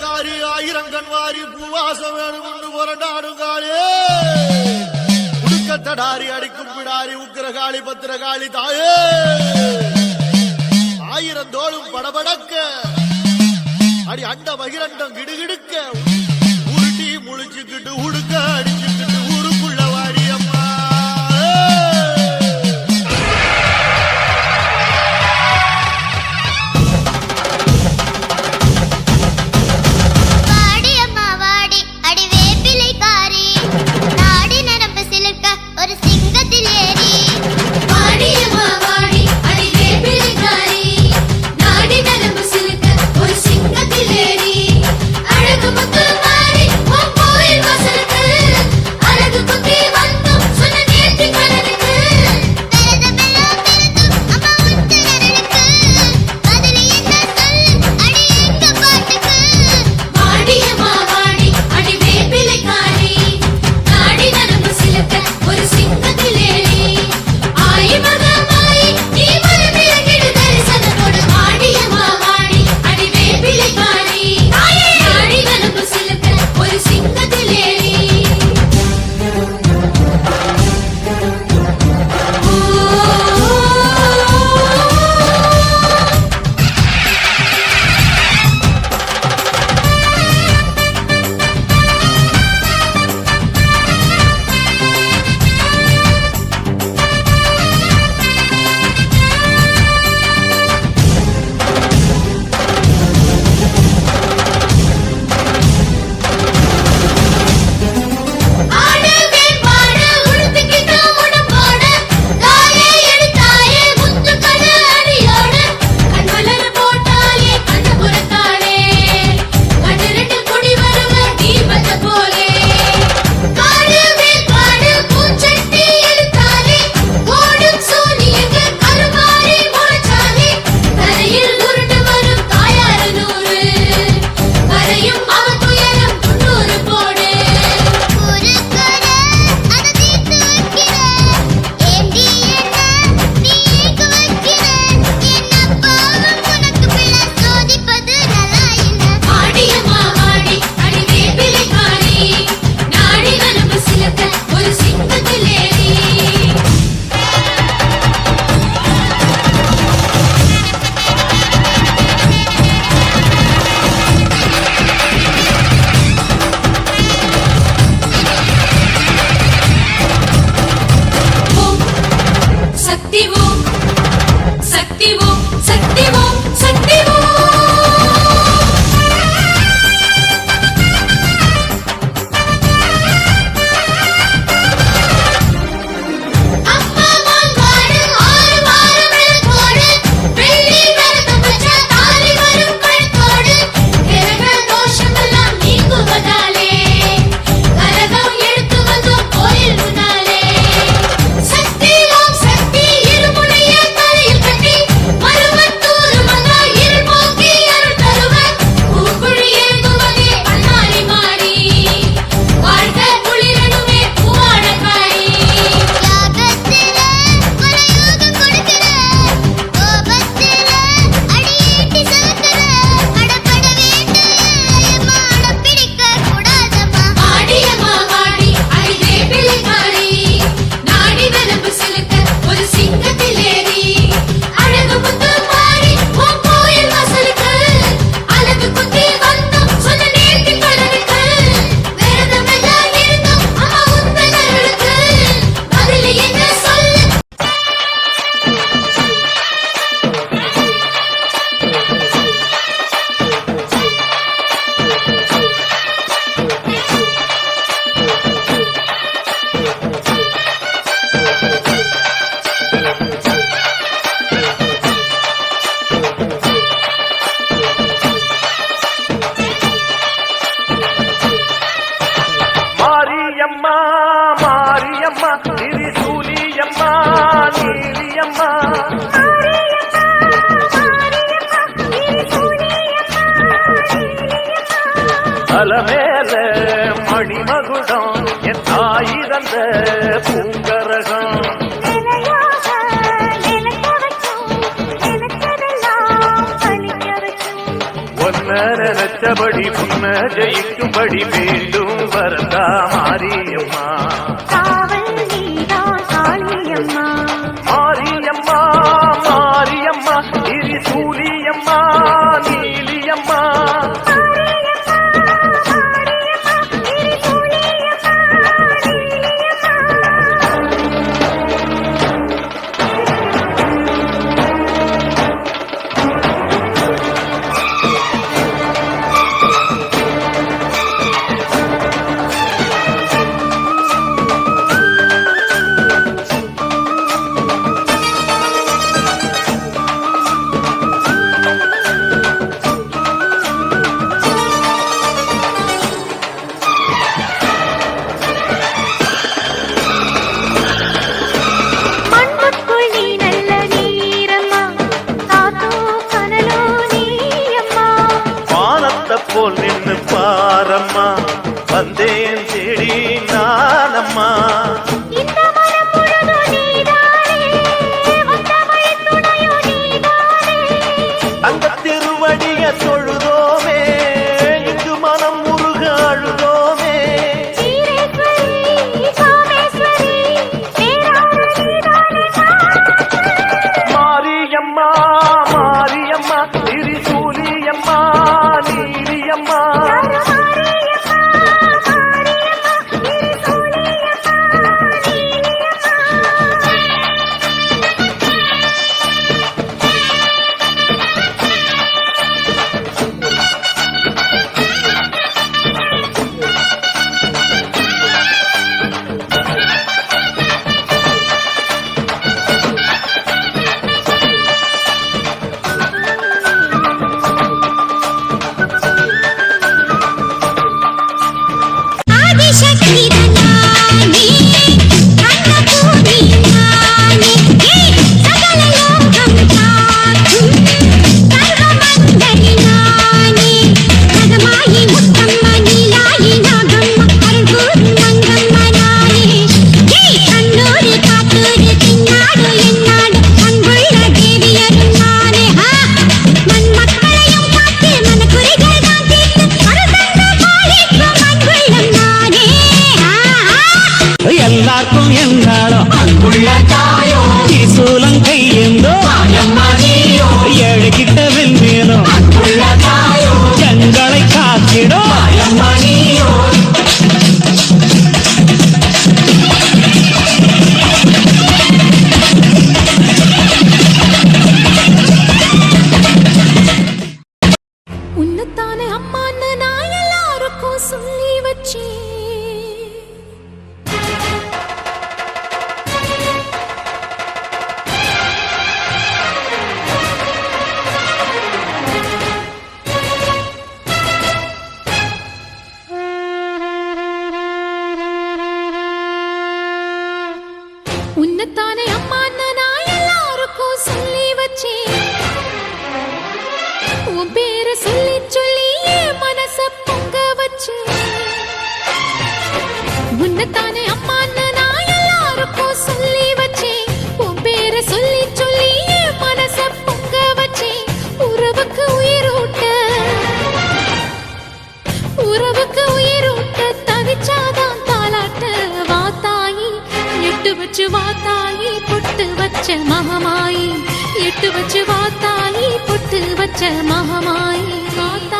காரி ஆயிரம் கண் வாரி பூவாசம் வேணும் புரண்டாடும் காளே. உடுக்கத்தடாரி அடிக்கும் பிடாரி உக்கிரகாளி பத்திரகாளி தாயே. ஆயிரம் தோளும் படபடக்க. அடி அண்ட பகிரண்டம் கிடுகிடுக்க பூங்கரகம் நினைச்சபடி புன்ன ஜெயிக்கும்படி வேண்டும். வரதா மாரியம்மா. நீதானே. அந்த திருவடிய தொழுதோமே உன்னத்தானே அம்மான்னு நான் எல்லாருக்கும் சொல்லி வச்சேன். உன் பேரை சொல்லி சொல்லி என் மனச பொங்க வச்சேன். உறவுக்கு உயிரூட்ட உறவுக்கு உயிரூட்ட தவிச்சாதான் தாளாட்ட வாத்தாயி எட்டு வச்சு வாத்தாயி பொட்டு வச்ச மகமாயி எட்டு வச்சு வாத்தாயி பொட்டு வச்ச மகமாயி வாத்தாயி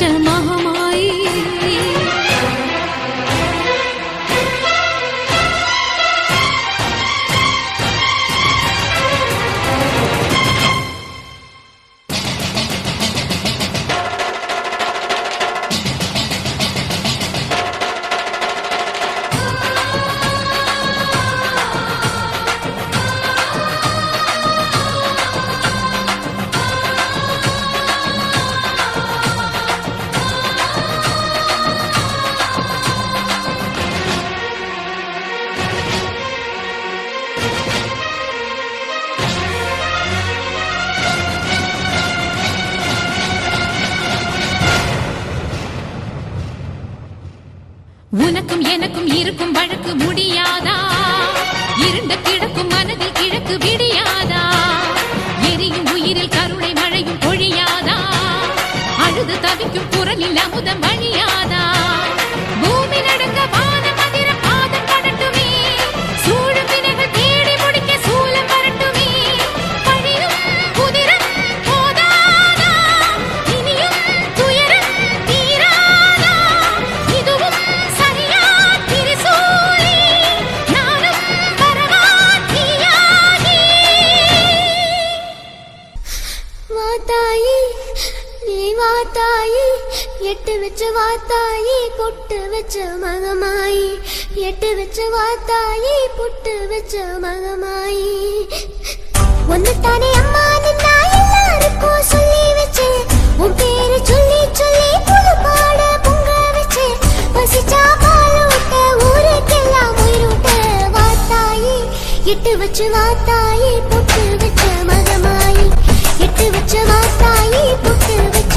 பொட்டு வச்ச மகமாயி உனக்கும் எனக்கும் இருக்கும் வழக்கு முடியாதா? இருண்ட கிடக்கும் மனதில் கிழக்கு விடியாதா? எரியும் உயிரில் கருணை மழையும் பொழியாதா? அழுது தவிக்கும் குரலில் அமுதம் வா தாயி எட்டு வச்சு வா தாயி பொட்டு வச்சு மகமாயி. எட்டு வச்சு வா தாயி பொட்டு வச்சு மகமாயி. ஒன்று தானே அம்மா நின்னா எல்லாருக்கும் சொல்லி வச்சு. உன் பேரு சொல்லி சொல்லி புது பாட பொங்க வச்சு. பசிச்சா பால் விட்ட ஊருக்கெல்லாம் உயிரூட்ட வா எட்டு வச்சு வா பொட்டு வச்சு மகமாயி. எட்டு வச்சு வா பொட்டு வச்சு